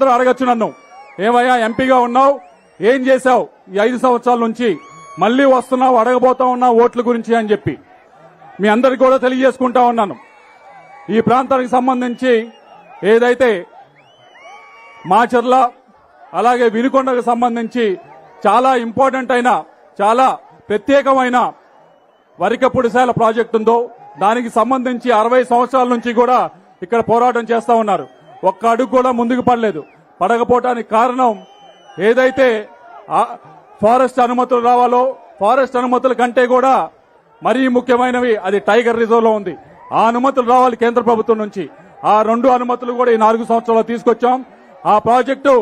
అందరూ అడగచ్చు నన్ను. ఏమయ్యా ఎంపీగా ఉన్నావు? ఏం చేశావు? ఈ ఐదు సంవత్సరాల నుంచి మళ్ళీ వస్తున్నావు అడగబోతా ఉన్నావు ఓట్ల గురించి అని చెప్పి. మీ అందరికి కూడా తెలియజేసుకుంటా ఉన్నాను. ఈ ప్రాంతానికి సంబంధించి ఏదైతే మాచర్ల అలాగే వినుకొండకు సంబంధించి చాలా ఇంపార్టెంట్ అయిన చాలా ప్రత్యేకమైన వరికపుడిశాల ప్రాజెక్టు ఉందో దానికి సంబంధించి అరవై సంవత్సరాల నుంచి కూడా ఇక్కడ పోరాటం చేస్తా ఉన్నారు. ఒక్క అడుగు కూడా ముందుకు పడలేదు. పడకపోవటానికి కారణం ఏదైతే ఫారెస్ట్ అనుమతులు రావాలో ఫారెస్ట్ అనుమతుల కంటే కూడా మరీ ముఖ్యమైనవి అది టైగర్ రిజర్వ్లో ఉంది. ఆ అనుమతులు రావాలి కేంద్ర ప్రభుత్వం నుంచి. ఆ రెండు అనుమతులు కూడా ఈ నాలుగు సంవత్సరాలు తీసుకొచ్చాం. ఆ ప్రాజెక్టు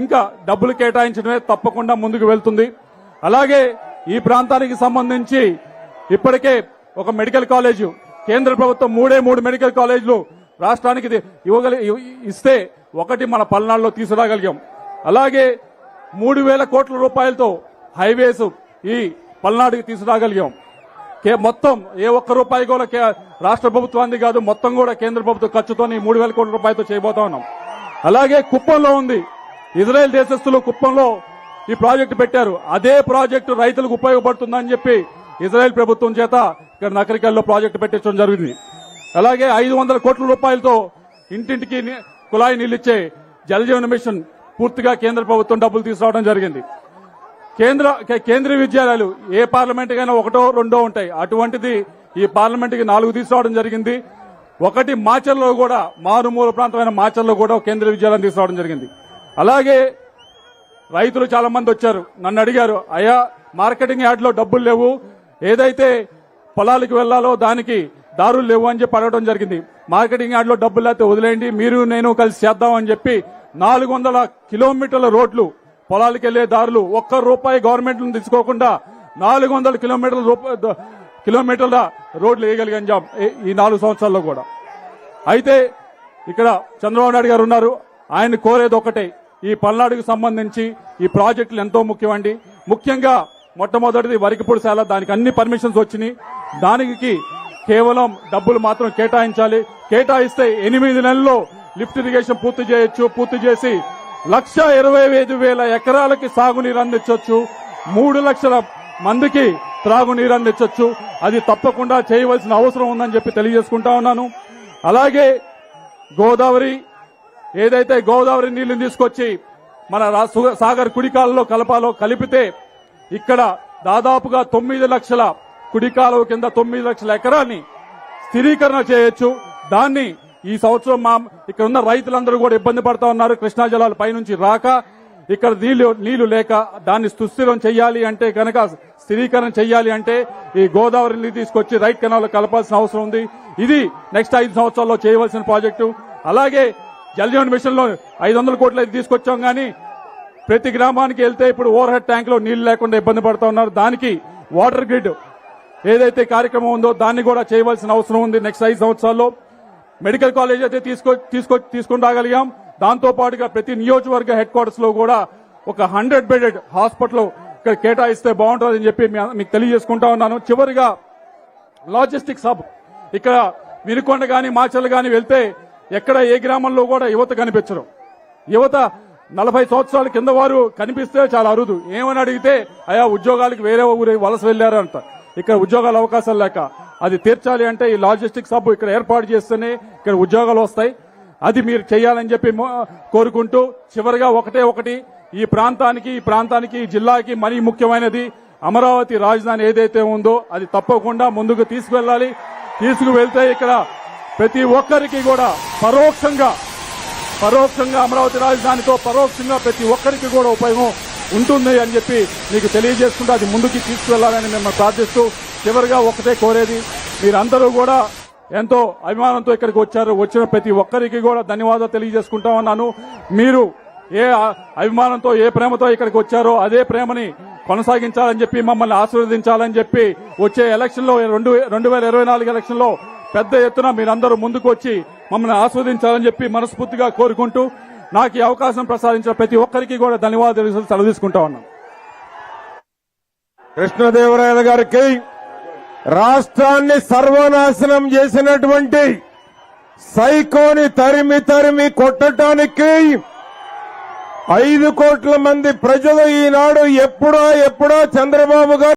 ఇంకా డబ్బులు కేటాయించడమే తప్పకుండా ముందుకు వెళ్తుంది. అలాగే ఈ ప్రాంతానికి సంబంధించి ఇప్పటికే ఒక మెడికల్ కాలేజు కేంద్ర ప్రభుత్వం మూడే మూడు మెడికల్ కాలేజీలు రాష్ట్రానికి ఇది ఇవ్వగలి ఇవ్- ఇస్తే ఒకటి మన పల్నాడులో తీసుకురాగలిగాం. అలాగే మూడు వేల కోట్ల రూపాయలతో హైవేస్ ఈ పల్నాడుకి తీసుకురాగలిగాం. కే- మొత్తం ఏ ఒక్క రూపాయి కూడా కే- రాష్ట్ర ప్రభుత్వానికి కాదు మొత్తం కూడా కేంద్ర ప్రభుత్వ ఖర్చుతో మూడు వేల కోట్ల రూపాయలతో చేయబోతా ఉన్నాం. అలాగే కుప్పంలో ఉంది. ఇజ్రాయెల్ దేశస్తులు కుప్పంలో ఈ ప్రాజెక్టు పెట్టారు. అదే ప్రాజెక్టు రైతులకు ఉపయోగపడుతుందని చెప్పి ఇజ్రాయెల్ ప్రభుత్వం చేత ఇక్కడ నకరికల్లో ప్రాజెక్టు పెట్టించడం జరిగింది. అలాగే ఐదు వందల కోట్ల రూపాయలతో ఇంటింటికి ని- కుళాయి నీళ్ళిచ్చే జలజీవన మిషన్ పూర్తిగా కేంద్ర ప్రభుత్వం డబ్బులు తీసుకురావడం జరిగింది. కేంద్ర కేంద్రీయ విద్యాలయాలు ఏ పార్లమెంట్ కైనా ఒకటో రెండో ఉంటాయి. అటువంటిది ఈ పార్లమెంట్కి నాలుగు తీసుకురావడం జరిగింది. ఒకటి మాచర్లో కూడా మారుమూల ప్రాంతమైన మాచర్లో కూడా కేంద్ర కేంద్రీయ విద్యాలయం తీసుకురావడం జరిగింది. అలాగే రైతులు చాలా మంది వచ్చారు. నన్ను అడిగారు అయ్యా మార్కెటింగ్ యార్డ్లో డబ్బులు లేవు. ఏదైతే పొలాలకు వెళ్ళాలో దానికి దారులు లేవు అని చెప్పి అడగడం జరిగింది. మార్కెటింగ్ యార్డ్లో డబ్బులు అయితే వదిలేయండి మీరు నేను కలిసి చేద్దాం అని చెప్పి నాలుగు వందల కిలోమీటర్ల రోడ్లు పొలాలకు వెళ్ళే దారులు ఒక్క రూపాయి గవర్నమెంట్ తీసుకోకుండా నాలుగు వందల కిలోమీటర్ల కిలోమీటర్ల రోడ్లు వేయగలిగాం జాబ్ ఈ- నాలుగు సంవత్సరాల్లో కూడా. అయితే ఇక్కడ చంద్రబాబు నాయుడు గారు ఉన్నారు. ఆయన కోరేది ఒకటే ఈ పల్నాడుకు సంబంధించి ఈ ప్రాజెక్టులు ఎంతో ముఖ్యమండి. ముఖ్యంగా మొట్టమొదటిది వరికిపొడిశాల దానికి అన్ని పర్మిషన్స్ వచ్చినాయి. దానికి కేవలం డబ్బులు మాత్రం కేటాయించాలి. కేటాయిస్తే ఎనిమిది నెలల్లో లిఫ్ట్ ఇరిగేషన్ పూర్తి చేయొచ్చు పూర్తి చేసి లక్ష ఇరవై ఐదు వేల ఎకరాలకి సాగునీరు అందించవచ్చు మూడు లక్షల మందికి త్రాగునీరు అందించవచ్చు అది తప్పకుండా చేయవలసిన అవసరం ఉందని చెప్పి తెలియజేసుకుంటా ఉన్నాను. అలాగే గోదావరి ఏదైతే గోదావరి నీళ్ళు తీసుకొచ్చి మన సాగర్ కుడికాలలో కలపాలో కలిపితే ఇక్కడ దాదాపుగా తొమ్మిది లక్షల కుడికాలువ కింద తొమ్మిది లక్షల ఎకరాన్ని స్థిరీకరణ చేయొచ్చు. దాన్ని ఈ సంవత్సరం మా ఇక్కడ ఉన్న రైతులందరూ కూడా ఇబ్బంది పడతా ఉన్నారు. కృష్ణా జలాలు పైనుంచి రాక ఇక్కడ నీళ్ళు నీళ్ళు లేక దాన్ని సుస్థిరం చేయాలి అంటే కనుక స్థిరీకరణ చేయాలి అంటే ఈ గోదావరి నీళ్ళు తీసుకొచ్చి రైట్ కెనాల్ కలపాల్సిన అవసరం ఉంది. ఇది నెక్స్ట్ ఐదు సంవత్సరాల్లో చేయవలసిన ప్రాజెక్టు. అలాగే జల్జీవన్ మిషన్లో ఐదు వందల కోట్లు అయితే తీసుకొచ్చాం కానీ ప్రతి గ్రామానికి వెళ్తే ఇప్పుడు ఓవర్ హెడ్ ట్యాంక్లో నీళ్ళు లేకుండా ఇబ్బంది పడుతూ ఉన్నారు. దానికి వాటర్ గ్రిడ్ ఏదైతే కార్యక్రమం ఉందో దాన్ని కూడా చేయవలసిన అవసరం ఉంది. నెక్స్ట్ ఐదు సంవత్సరాల్లో మెడికల్ కాలేజ్ అయితే తీసుకో తీసుకో తీసుకుని రాగలిగాం దాంతో పాటుగా ప్రతి నియోజకవర్గ హెడ్ క్వార్టర్స్లో కూడా ఒక హండ్రెడ్ బెడెడ్ హాస్పిటల్ ఇక్కడ కేటాయిస్తే బాగుంటుందని చెప్పి మీకు తెలియజేసుకుంటా ఉన్నాను. చివరిగా లాజిస్టిక్స్ హబ్ ఇక్కడ వినుకొండ గాని మాచర్లు గాని వెళ్తే ఎక్కడ ఏ గ్రామంలో కూడా యువత కనిపించరు. యువత నలభై సంవత్సరాల కింద వారు కనిపిస్తే చాలా అరుదు. ఏమని అడిగితే అయా ఉద్యోగాలకు వేరే ఊరి వలస వెళ్ళారంట అంట ఇక్కడ ఉద్యోగాల అవకాశాలు లేక. అది తీర్చాలి అంటే ఈ లాజిస్టిక్స్ హబ్ ఇక్కడ ఏర్పాటు చేస్తేనే ఇక్కడ ఉద్యోగాలు వస్తాయి. అది మీరు చేయాలని చెప్పి కోరుకుంటూ చివరిగా ఒకటే ఒకటి. ఈ ప్రాంతానికి ఈ ప్రాంతానికి ఈ జిల్లాకి మరీ ముఖ్యమైనది అమరావతి రాజధాని ఏదైతే ఉందో అది తప్పకుండా ముందుకు తీసుకువెళ్ళాలి. తీసుకువెళ్తే ఇక్కడ ప్రతి ఒక్కరికి కూడా పరోక్షంగా పరోక్షంగా అమరావతి రాజధానితో పరోక్షంగా ప్రతి ఒక్కరికి కూడా ఉపయోగం. ఉంటుంది అని చెప్పి మీకు తెలియజేసుకుంటూ అది ముందుకి తీసుకువెళ్ళాలని మిమ్మల్ని ప్రార్థిస్తూ చివరిగా ఒకటే కోరేది మీరందరూ కూడా ఎంతో అభిమానంతో ఇక్కడికి వచ్చారు. వచ్చిన ప్రతి ఒక్కరికి కూడా ధన్యవాదాలు తెలియజేసుకుంటా ఉన్నాను. మీరు ఏ అభిమానంతో ఏ ప్రేమతో ఇక్కడికి వచ్చారో అదే ప్రేమని కొనసాగించాలని చెప్పి మమ్మల్ని ఆశీర్వదించాలని చెప్పి వచ్చే ఎలక్షన్లో రెండు రెండు వేల ఇరవై నాలుగు ఎలక్షన్లో పెద్ద ఎత్తున మీరందరూ ముందుకు వచ్చి మమ్మల్ని ఆస్వాదించాలని చెప్పి మనస్ఫూర్తిగా కోరుకుంటూ నాకు ఈ అవకాశం ప్రసాదించిన ప్రతి ఒక్కరికి కూడా ధన్యవాదాలు తెలుసు సెలవు ఉన్నాను. కృష్ణదేవరాయల గారికి రాష్ట్రాన్ని సర్వనాశనం చేసినటువంటి సైకోని తరిమి తరిమి కొట్టడానికి ఐదు కోట్ల మంది ప్రజలు ఈనాడు ఎప్పుడో ఎప్పుడో చంద్రబాబు గారు